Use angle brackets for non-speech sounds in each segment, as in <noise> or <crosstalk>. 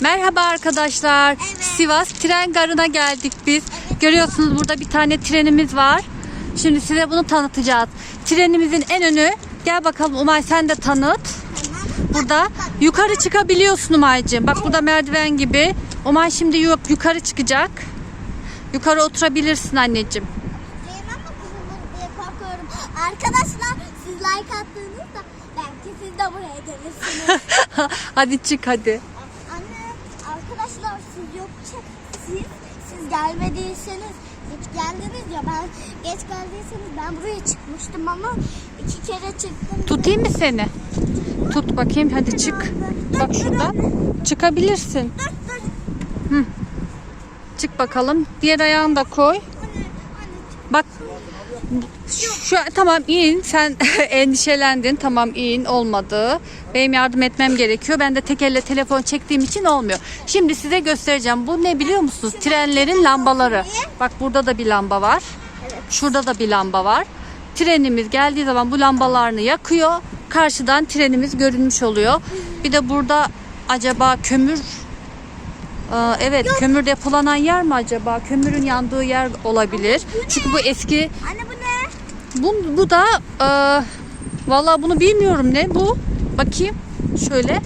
Merhaba arkadaşlar. Sivas tren garına geldik biz. Görüyorsunuz burada bir tane trenimiz var. Şimdi size bunu tanıtacağız. Trenimizin en önü. Gel bakalım Umay sen de tanıt. Burada yukarı çıkabiliyorsun Umay'cığım. Bak burada merdiven gibi. Umay şimdi yu- yukarı çıkacak. Yukarı oturabilirsin anneciğim. Arkadaşlar siz like attığınızda belki siz de buraya gelirsiniz. <laughs> hadi çık hadi. Yok siz siz gelmediyseniz geç geldiniz ya ben geç geldiyseniz ben buraya çıkmıştım ama iki kere çıktım. Tutayım mı seni? Tut bakayım hadi çık. Bak şuradan. Çıkabilirsin. Dur. Çık bakalım. Diğer ayağını da koy. Bak şu tamam in. Sen <laughs> endişelendin. Tamam in. Olmadı. Benim yardım etmem gerekiyor. Ben de tek elle telefon çektiğim için olmuyor. Şimdi size göstereceğim. Bu ne biliyor musunuz? Trenlerin lambaları. Bak burada da bir lamba var. Şurada da bir lamba var. Trenimiz geldiği zaman bu lambalarını yakıyor. Karşıdan trenimiz görünmüş oluyor. Bir de burada acaba kömür Aa, evet kömür depolanan yer mi acaba? Kömürün yandığı yer olabilir. Çünkü bu eski bu bu, da e, vallahi bunu bilmiyorum ne bu. Bakayım şöyle.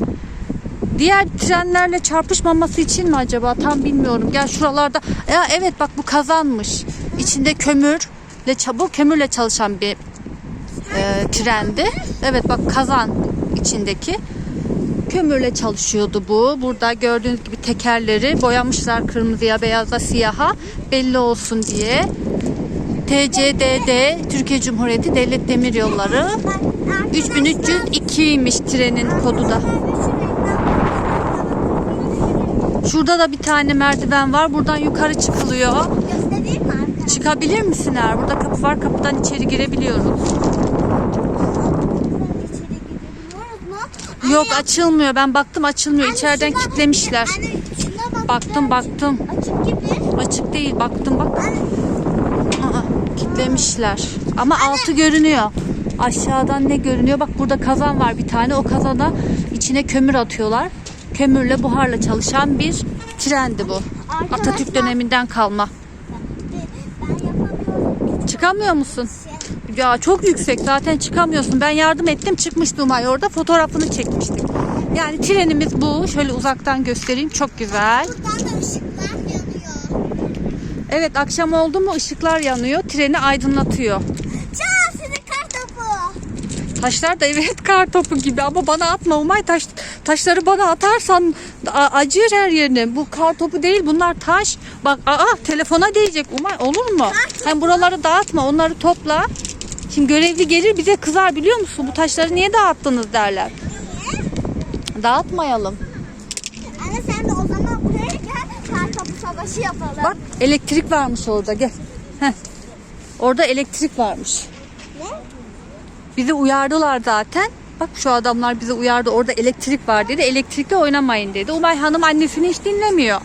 Diğer trenlerle çarpışmaması için mi acaba? Tam bilmiyorum. Gel şuralarda. Ya evet bak bu kazanmış. İçinde kömürle çabuk kömürle çalışan bir e, trendi. Evet bak kazan içindeki. Kömürle çalışıyordu bu. Burada gördüğünüz gibi tekerleri boyamışlar kırmızıya, beyaza, siyaha belli olsun diye. TCDD Türkiye Cumhuriyeti Devlet Demir Yolları 3302'ymiş trenin kodu da. Şurada da bir tane merdiven var. Buradan yukarı çıkılıyor. Çıkabilir misin eğer? Burada kapı var. Kapıdan içeri girebiliyoruz. Yok açılmıyor. Ben baktım açılmıyor. Anne, İçeriden kilitlemişler. Baktım baktım. Açık gibi. Açık değil. Baktım bak. Anne Aa, kilitlemişler. Ama altı görünüyor. Aşağıdan ne görünüyor? Bak burada kazan var bir tane. O kazana içine kömür atıyorlar. Kömürle buharla çalışan bir trendi bu. Atatürk Arkadaşlar- döneminden kalma. Çıkamıyor musun? Ya çok yüksek zaten çıkamıyorsun. Ben yardım ettim çıkmıştı Umay orada fotoğrafını çekmiştik. Yani trenimiz bu. Şöyle uzaktan göstereyim. Çok güzel. Buradan da ışıklar yanıyor. Evet akşam oldu mu ışıklar yanıyor. Treni aydınlatıyor. Kar topu. Taşlar da evet kar topu gibi ama bana atma Umay taş taşları bana atarsan acır her yerine. Bu kar topu değil bunlar taş. Bak aa telefona değecek Umay olur mu? Hem buraları dağıtma onları topla. Şimdi görevli gelir bize kızar biliyor musun? Bu taşları niye dağıttınız derler. Dağıtmayalım. Anne sen de o zaman buraya gel kar topu savaşı yapalım. Bak elektrik varmış orada gel. Heh. Orada elektrik varmış. Ne? Bizi uyardılar zaten. Bak şu adamlar bizi uyardı orada elektrik var dedi. Elektrikle oynamayın dedi. Umay Hanım annesini hiç dinlemiyor.